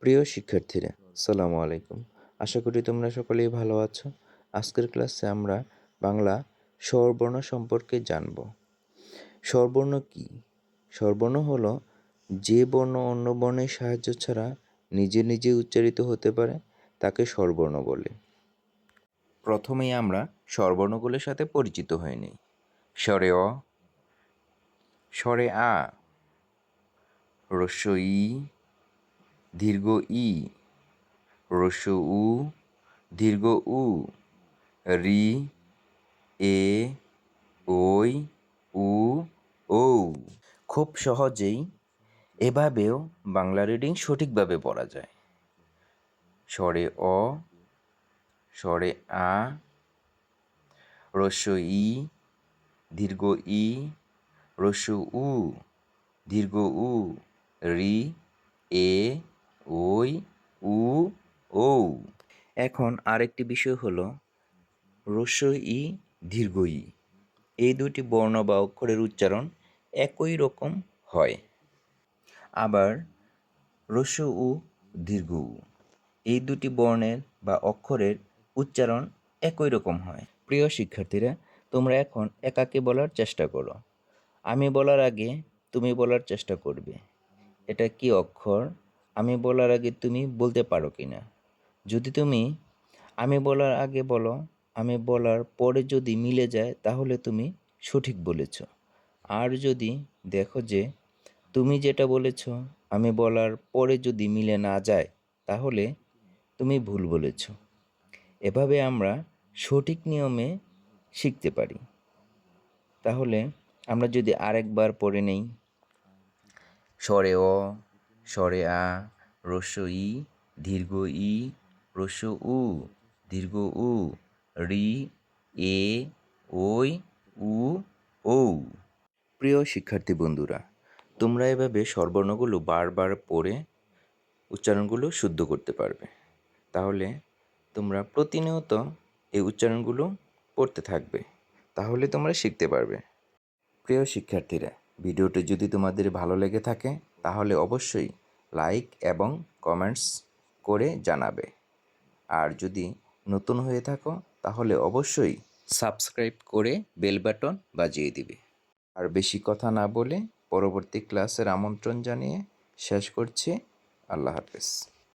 প্রিয় শিক্ষার্থীরা সালামু আলাইকুম। আশা করি তোমরা সকলেই ভালো আছো। আজকের ক্লাসে আমরা বাংলা স্বরবর্ণ সম্পর্কে জানব। স্বরবর্ণ কি? স্বরবর্ণ হলো যে বর্ণ অন্য বর্ণের সাহায্য ছাড়া নিজে নিজে উচ্চারিত হতে পারে, তাকে স্বরবর্ণ বলে। প্রথমেই আমরা স্বরবর্ণগুলোর সাথে পরিচিত নিই। স্বরে অ, স্বরে আ হ্রস্ব ই দীর্ঘ ই হ্রস্ব উ, দীর্ঘ উ, রি, এ, ওই, উ ও খুব সহজেই এভাবেও বাংলা রিডিং সঠিকভাবে পড়া যায়। স্বরে অ, স্বরে আ হ্রস্ব ই, দীর্ঘ ই হ্রস্ব উ, দীর্ঘ উ, রি, এ ওই, উ ও এখন আরেকটি বিষয় হলো হ্রস্ব ই দীর্ঘ ই এই দুটি বর্ণ বা অক্ষরের উচ্চারণ একই রকম হয়। আবার হ্রস্ব উ দীর্ঘ উ এই দুটি বর্ণের বা অক্ষরের উচ্চারণ একই রকম হয়। প্রিয় শিক্ষার্থীরা, তোমরা এখন একাকে বলার চেষ্টা করো। আমি বলার আগে তুমি বলার চেষ্টা করবে। এটা কি অক্ষর? আমি বলার আগে তুমি বলতে পারো কি না? যদি তুমি আমি বলার আগে বলো, আমি বলার পরে যদি মিলে যায়, তাহলে তুমি সঠিক বলেছ। আর যদি দেখো যে তুমি যেটা বলেছ, আমি বলার পরে যদি মিলে না যায়, তাহলে তুমি ভুল বলেছ। এভাবে আমরা সঠিক নিয়মে শিখতে পারি। তাহলে আমরা যদি আরেকবার পড়ে নেই। স্বরে অ স্বরে আ হ্রস্ব ই, দীর্ঘ ই হ্রস্ব উ, দীর্ঘ উ, রি, এ, ওই, উ ও প্রিয় শিক্ষার্থী বন্ধুরা, তোমরা এভাবে স্বরবর্ণগুলো বারবার পড়ে উচ্চারণগুলো শুদ্ধ করতে পারবে। তাহলে তোমরা প্রতিনিয়ত এই উচ্চারণগুলো পড়তে থাকবে। তাহলে তোমরা শিখতে পারবে। প্রিয় শিক্ষার্থীরা, ভিডিওটি যদি তোমাদের ভালো লেগে থাকে তাহলে অবশ্যই লাইক এবং কমেন্টস করে জানাবে। আর যদি নতুন হয়ে থাকো, তাহলে অবশ্যই সাবস্ক্রাইব করে বেল বাটন বাজিয়ে দিবে। আর বেশি কথা না বলে পরবর্তী ক্লাসের আমন্ত্রণ জানিয়ে শেষ করছি। আল্লাহ হাফেজ।